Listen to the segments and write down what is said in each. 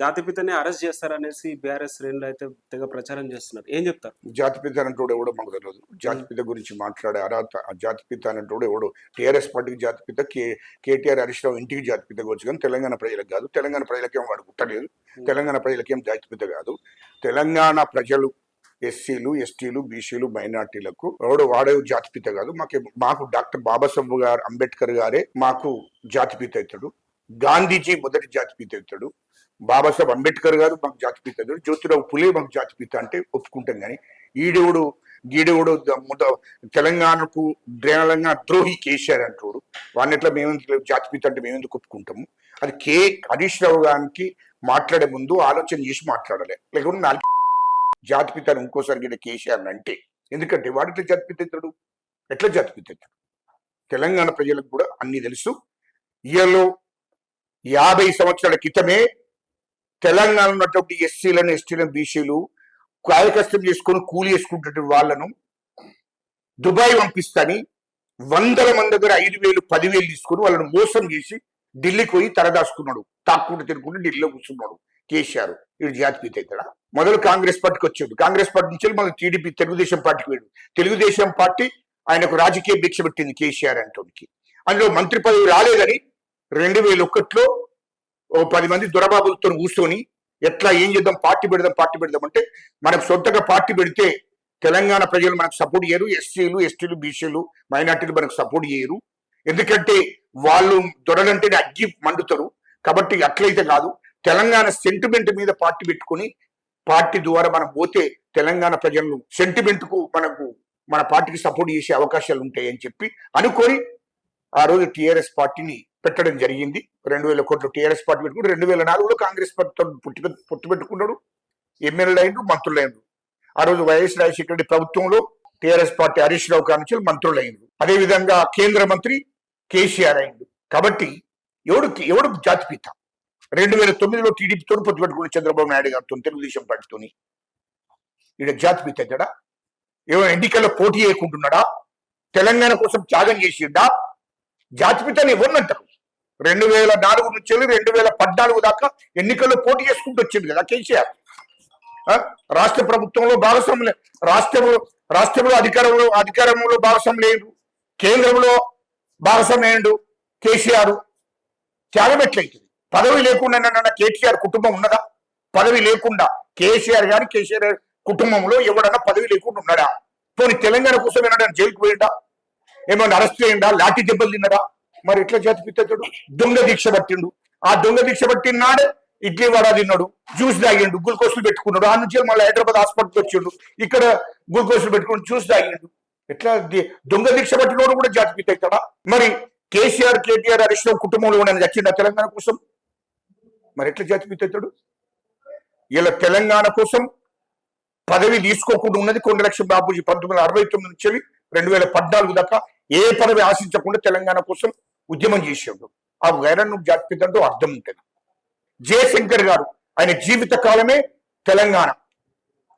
జాతిపితని arrest చేస్తారనేసి BRS శ్రేణులు అయితే తెగ ప్రచారం చేస్తున్నారు. ఏం చెప్తారు? జాతిపిత అంటోడు ఎవడో మాకు తెలియదు జాతిపిత గురించి మాట్లాడే అర్హత జాతిపిత అంటోడు ఎవడు? టీఆర్ఎస్ పార్టీకి జాతిపిత కే కేటీఆర్ హరీష్ రావు ఇంటికి జాతిపిత కావచ్చు కానీ తెలంగాణ ప్రజలకు కాదు. తెలంగాణ ప్రజలకేం వాడు పుట్టలేదు. తెలంగాణ ప్రజలకేం జాతిపిత కాదు. తెలంగాణ ప్రజలు ఎస్సీలు ఎస్టీలు బీసీలు మైనార్టీలకు ఎవడు వాడే జాతిపిత కాదు. మాకు మాకు డాక్టర్ బాబాసాహెబ్ గారు అంబేద్కర్ గారే మాకు జాతిపిత అవుతాడు. గాంధీజీ మొదటి జాతిపిత అవుతాడు. బాబాసాహెబ్ అంబేద్కర్ గారు మాకు జాతిపిత జ్యోతిరావు పులే మాకు జాతిపిత అంటే ఒప్పుకుంటాం కానీ ఈడేవుడు గీడేవుడు తెలంగాణకు తెలంగాణ ద్రోహి కేసీఆర్ అంటాడు వాడిని ఎట్లా మేము జాతిపిత అంటే మేము ఎందుకు ఒప్పుకుంటాము? అది కే హరీష్ రావు గారికి మాట్లాడే ముందు ఆలోచన చేసి మాట్లాడాలి. లేకుంటే నాలుగు జాతిపిత అని ఇంకోసారి గీడ కేసీఆర్ అంటే. ఎందుకంటే వాడు ఎట్లా జాతిపిత ఎత్తాడు ఎట్లా జాతిపిత ఎత్తాడు తెలంగాణ ప్రజలకు కూడా అన్ని తెలుసు. ఇయర్లో యాభై సంవత్సరాల క్రితమే తెలంగాణ ఉన్నటువంటి ఎస్సీలను ఎస్టీలను బీసీలు కాయకష్టం చేసుకొని కూలి చేసుకుంటున్న వాళ్ళను దుబాయ్ పంపిస్తాని. వందల మంది దగ్గర ఐదు వేలు పదివేలు తీసుకొని వాళ్ళని మోసం చేసి ఢిల్లీకి పోయి తరదాసుకున్నాడు తాక్కుంటూ తిరుగుకుంటూ ఢిల్లీలో కూర్చున్నాడు కేసీఆర్. వీడు జాతిపీత ఇక్కడ మొదలు కాంగ్రెస్ పార్టీకి వచ్చాడు. కాంగ్రెస్ పార్టీ నుంచి మళ్ళీ టీడీపీ తెలుగుదేశం పార్టీకి వెళ్ళాడు తెలుగుదేశం పార్టీ ఆయనకు రాజకీయ భిక్ష పెట్టింది కేసీఆర్ అంటోనికి అందులో మంత్రి పదవి రాలేదని రెండు వేల ఒకటిలో ఓ పది మంది దొరబాబులతో కూర్చొని ఎట్లా ఏం చేద్దాం పార్టీ పెడదాం పార్టీ పెడదాం అంటే మనకు సొంతగా పార్టీ పెడితే తెలంగాణ ప్రజలు మనకు సపోర్ట్ చేయరు ఎస్సీలు ఎస్టీలు బీసీలు మైనార్టీలు మనకు సపోర్ట్ చేయరు. ఎందుకంటే వాళ్ళు దొరలంటేనే అగ్గి మండుతారు. కాబట్టి అట్లయితే కాదు తెలంగాణ సెంటిమెంట్ మీద పార్టీ పెట్టుకొని పార్టీ ద్వారా మనం పోతే తెలంగాణ ప్రజలను సెంటిమెంట్కు మనకు మన పార్టీకి సపోర్ట్ చేసే అవకాశాలు ఉంటాయని చెప్పి అనుకొని ఆ రోజు టీఆర్ఎస్ పార్టీని పెట్టడం జరిగింది. రెండు వేల కోట్లు టీఆర్ఎస్ పార్టీ పెట్టుకుని రెండు వేల నాలుగులో కాంగ్రెస్ పార్టీతో పుట్టి పుట్టి పెట్టుకున్నాడు ఎమ్మెల్యేలు అయినరు మంత్రులు అయినరు ఆ రోజు వైఎస్ రాజశేఖర రెడ్డి ప్రభుత్వంలో టీఆర్ఎస్ పార్టీ హరీష్ రావు కాడి మంత్రులు అయినరు అదేవిధంగా కేంద్ర మంత్రి కేసీఆర్ అయిండు. కాబట్టి ఎవడు ఎవడు జాతిపిత రెండు వేల తొమ్మిదిలో టీడీపీతో పొత్తు పెట్టుకుని చంద్రబాబు నాయుడు గారితో తెలుగుదేశం పార్టీతోని. ఈడ జాతిపిత ఎక్కడా ఏమైనా ఎన్నికల్లో పోటీ చేయకుంటున్నాడా? తెలంగాణ కోసం త్యాగం చేసిండా? జాతిపితని ఎవరినంటారు రెండు వేల నాలుగు నుంచి వెళ్ళి రెండు వేల పద్నాలుగు దాకా ఎన్నికల్లో పోటీ చేసుకుంటూ వచ్చింది కదా కేసీఆర్. ఆ? రాష్ట్ర ప్రభుత్వంలో భాగస్వామ్యం రాష్ట్రంలో రాష్ట్రంలో అధికారంలో అధికారంలో భాగస్వామ్యం లేదు కేంద్రంలో భాగస్వామ్యం లేడు కేసీఆర్ త్యాగం ఎట్లయితుంది పదవి లేకుండా నన్న కుటుంబం ఉన్నదా? పదవి లేకుండా కేసీఆర్ గారి కేసీఆర్ కుటుంబంలో ఎవడన్నా పదవి లేకుండా ఉన్నాడా? పోనీ తెలంగాణ కోసం ఏమన్నా జైలుకు పోయిందా ఏమైనా అరెస్ట్ చేయండా? లాఠీ దెబ్బలు తిన్నడా మరి ఎట్లా జాతిపిత్తడు దొంగ దీక్ష పట్టిండు. ఆ దొంగ దీక్ష పట్టినాడే ఇడ్లీ వడ తిన్నాడు జ్యూస్ తాగిండు గ్లూకోజ్లు పెట్టుకున్నాడు. ఆ నుంచి మళ్ళీ హైదరాబాద్ హాస్పిటల్కి వచ్చిండు. ఇక్కడ గ్లూకోజ్లు పెట్టుకుని జ్యూస్ తాగిండు. ఎట్లా దొంగ దీక్ష పట్టినోడు కూడా జాతిపిత అవుతాడా మరి కేసీఆర్ కేటీఆర్ హరీష్ రావు కుటుంబంలో ఉన్న చచ్చిండా తెలంగాణ కోసం. మరి ఎట్లా జాతిపిత అవుతాడు ఇలా తెలంగాణ కోసం పదవి తీసుకోకుండా ఉన్నది కొండ లక్ష్మీ బాబుజీ పంతొమ్మిది వందల అరవై తొమ్మిది నుంచి రెండు వేల పద్నాలుగు దాకా ఏ పదవి ఆశించకుండా తెలంగాణ కోసం ఉద్యమం చేసేవాడు. ఆ వైరన్ను జాతిపితంతో అంటూ అర్థం ఉంటుంది. జయశంకర్ గారు ఆయన జీవిత కాలమే తెలంగాణ.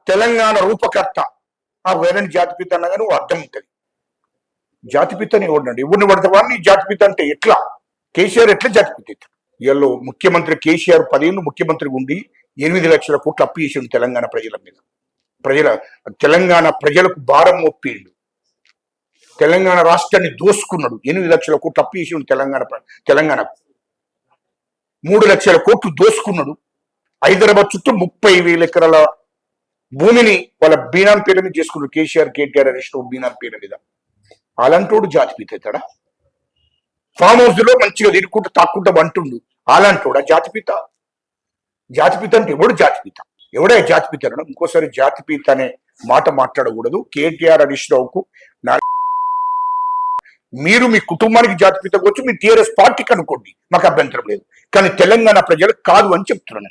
తెలంగాణ రూపకర్త. ఆ వైరన్ జాతిపిత అనగానే ఓ అర్థం ఉంటుంది. జాతిపితని ఎవరినండి? ఎవరిని పడితే వాడిని జాతిపిత అంటే ఎట్లా? కేసీఆర్ ఎట్లా జాతిపిత? ఇవాళ ముఖ్యమంత్రి కేసీఆర్ పదేళ్ళు ముఖ్యమంత్రి ఉండి ఎనిమిది లక్షల కోట్లు అప్పు చేసిండు తెలంగాణ ప్రజల మీద. ప్రజల తెలంగాణ ప్రజలకు భారం మోపిండు తెలంగాణ రాష్ట్రాన్ని దోసుకున్నాడు. ఎనిమిది లక్షల కోట్లు అప్పు చేసిండు తెలంగాణ తెలంగాణకు. మూడు లక్షల కోట్లు దోసుకున్నాడు. హైదరాబాద్ చుట్టూ ముప్పై వేల ఎకరాల భూమిని వాళ్ళ బీనాం పేరు మీద చేసుకున్నాడు. కేసీఆర్ కేటీఆర్ హరీష్ రావు బీనాం పేరు మీద. అలాంటోడు జాతిపిత అవుతాడా? ఫామ్ హౌస్లో మంచిగా తిరుగుకుంటూ తాక్కుంటా అంటుండు. అలాంటోడా జాతిపిత జాతిపిత అంటే ఎవడు జాతిపిత ఎవడే జాతిపిత అనడం ఇంకోసారి జాతిపిత అనే మాట మాట్లాడకూడదు. కేటీఆర్ హరీష్ రావుకు నా మీరు మీ కుటుంబానికి జాతిపిత కావచ్చు మీ టీఆర్ఎస్ పార్టీకి అనుకోండి మాకు అభ్యంతరం లేదు. కానీ తెలంగాణ ప్రజలకు కాదు అని చెప్తున్నాను